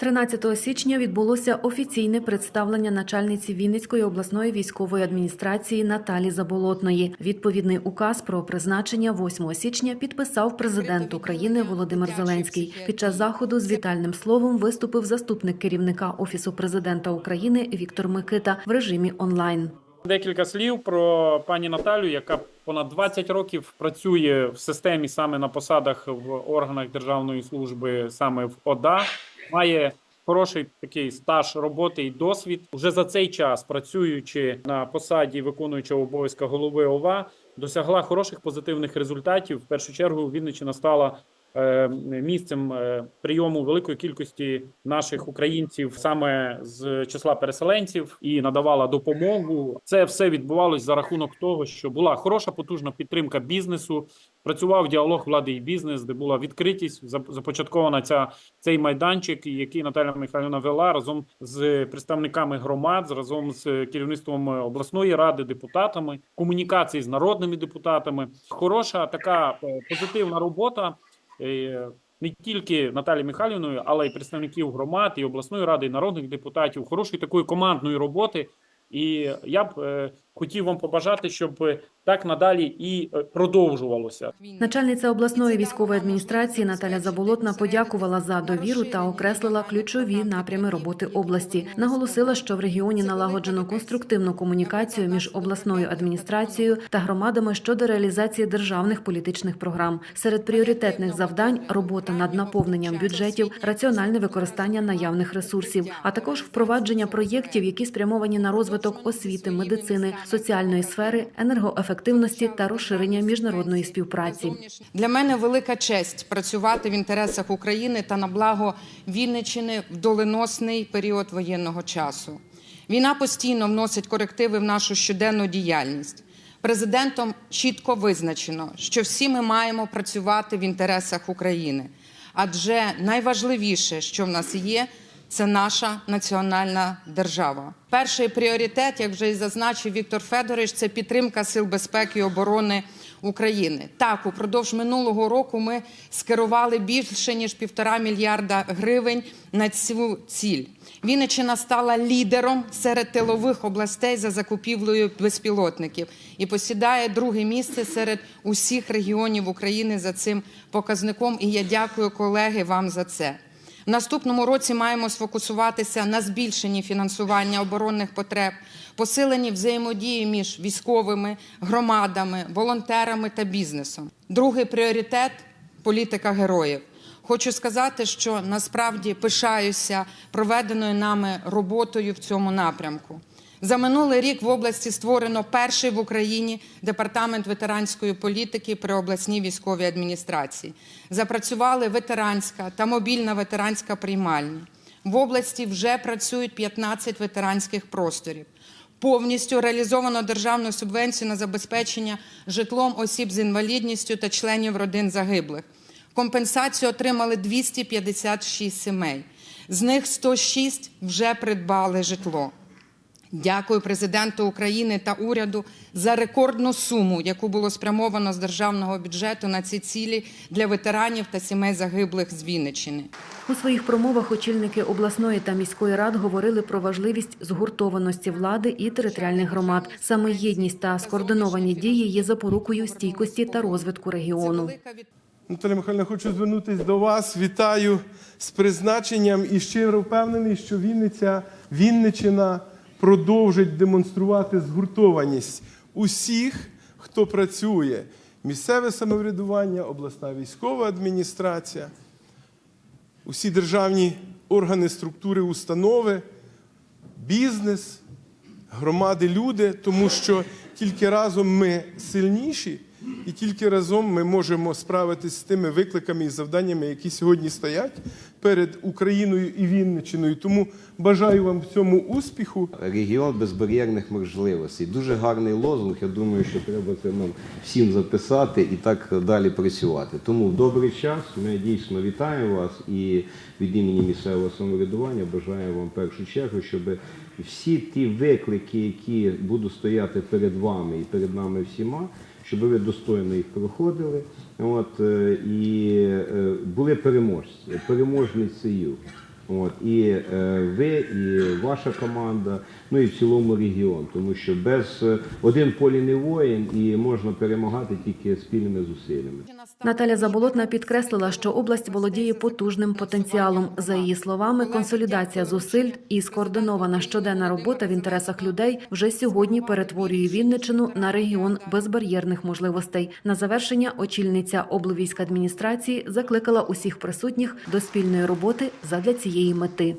13 січня відбулося офіційне представлення начальниці Вінницької обласної військової адміністрації Наталі Заболотної. Відповідний указ про призначення 8 січня підписав президент України Володимир Зеленський. Під час заходу з вітальним словом виступив заступник керівника офісу президента України Віктор Микита в режимі онлайн. Декілька слів про пані Наталю, яка понад 20 років працює в системі саме на посадах в органах державної служби, саме в ОДА, має хороший такий стаж роботи і досвід. Уже за цей час, працюючи на посаді виконуючого обов'язка голови ОВА, досягла хороших позитивних результатів. В першу чергу Вінниччина стала місцем е, прийому великої кількості наших українців саме з числа переселенців і надавала допомогу. Це все відбувалось за рахунок того, що була хороша потужна підтримка бізнесу. Працював діалог влади і бізнес, де була відкритість. зап- Започаткована ця цей майданчик, який Наталя Михайлівна вела разом з представниками громад, разом з керівництвом обласної ради, депутатами, комунікації з народними депутатами. Хороша така е, позитивна робота. Е, Не тільки Наталі Михайлівною, але й представників громад і обласної ради, і народних депутатів, хорошої такої командної роботи. І я б е, хотів вам побажати, щоб е, так надалі і е, продовжувалося. Начальниця обласної військової адміністрації Наталя Заболотна подякувала за довіру та окреслила ключові напрями роботи області. Наголосила, що в регіоні налагоджено конструктивну комунікацію між обласною адміністрацією та громадами щодо реалізації державних політичних програм. Серед пріоритетних завдань робота над наповненням бюджетів, раціональне використання наявних ресурсів, а також впровадження проєктів, які спрямовані на розвиток освіти, медицини, соціальної сфери, енергоефективності та розширення міжнародної співпраці. Для мене велика честь працювати в інтересах України та на благо Вінниччини в доленосний період воєнного часу. Війна постійно вносить корективи в нашу щоденну діяльність. Президентом чітко визначено, що всі ми маємо працювати в інтересах України, адже найважливіше, що в нас є, це наша національна держава. Перший пріоритет, як вже і зазначив Віктор Федорович, це підтримка сил безпеки і оборони України. Так, упродовж минулого року ми скерували більше ніж півтора мільярда гривень на цю ціль. Вінниччина стала лідером серед тилових областей за закупівлею безпілотників і посідає друге місце серед усіх регіонів України за цим показником. І я дякую колеги вам за це. Наступному році маємо сфокусуватися на збільшенні фінансування оборонних потреб, посиленні взаємодії між військовими, громадами, волонтерами та бізнесом. Другий пріоритет політика героїв. Хочу сказати, що насправді пишаюся проведеною нами роботою в цьому напрямку. За минулий рік в області створено перший в Україні департамент ветеранської політики при обласній військовій адміністрації. Запрацювали ветеранська та мобільна ветеранська приймальні. В області вже працюють 15 ветеранських просторів. Повністю реалізовано державну субвенцію на забезпечення житлом осіб з інвалідністю та членів родин загиблих. Компенсацію отримали 256 сімей. З них 106 вже придбали житло. Дякую президенту України та уряду за рекордну суму, яку було спрямовано з державного бюджету на ці цілі для ветеранів та сімей загиблих з Вінниччини. У своїх промовах очільники обласної та міської рад говорили про важливість згуртованості влади і територіальних громад. Саме єдність та скоординовані дії є запорукою стійкості та розвитку регіону. Наталя Михайлівна, хочу звернутися до вас. Вітаю з призначенням і щиро впевнений, що Вінниця, Вінничина продовжить демонструвати згуртованість усіх, хто працює. Місцеве самоврядування, обласна військова адміністрація, усі державні органи, структури, установи, бізнес, громади, люди, тому що тільки разом ми сильніші, і тільки разом ми можемо справитися з тими викликами і завданнями, які сьогодні стоять перед Україною і Вінничиною. Тому бажаю вам в цьому успіху. Регіон безбар'єрних можливостей. Дуже гарний лозунг. Я думаю, що треба це нам всім записати і так далі працювати. Тому в добрий час ми дійсно вітаємо вас і від імені місцевого самоврядування бажаю вам в першу чергу, щоб всі ті виклики, які будуть стояти перед вами і перед нами всіма, щоб ви достойно їх проходили. От, е, і е, були переможці, переможний переможницею. От, і е, ви, і ваша команда, ну і в цілому регіон, тому що без е, один полі не воїн і можна перемагати тільки спільними зусиллями. Наталя Заболотна підкреслила, що область володіє потужним потенціалом. За її словами, консолідація зусиль і скоординована щоденна робота в інтересах людей вже сьогодні перетворює Вінничину на регіон безбар'єрних можливостей. На завершення очільниця облвійської адміністрації закликала усіх присутніх до спільної роботи задля цієї своєї мети.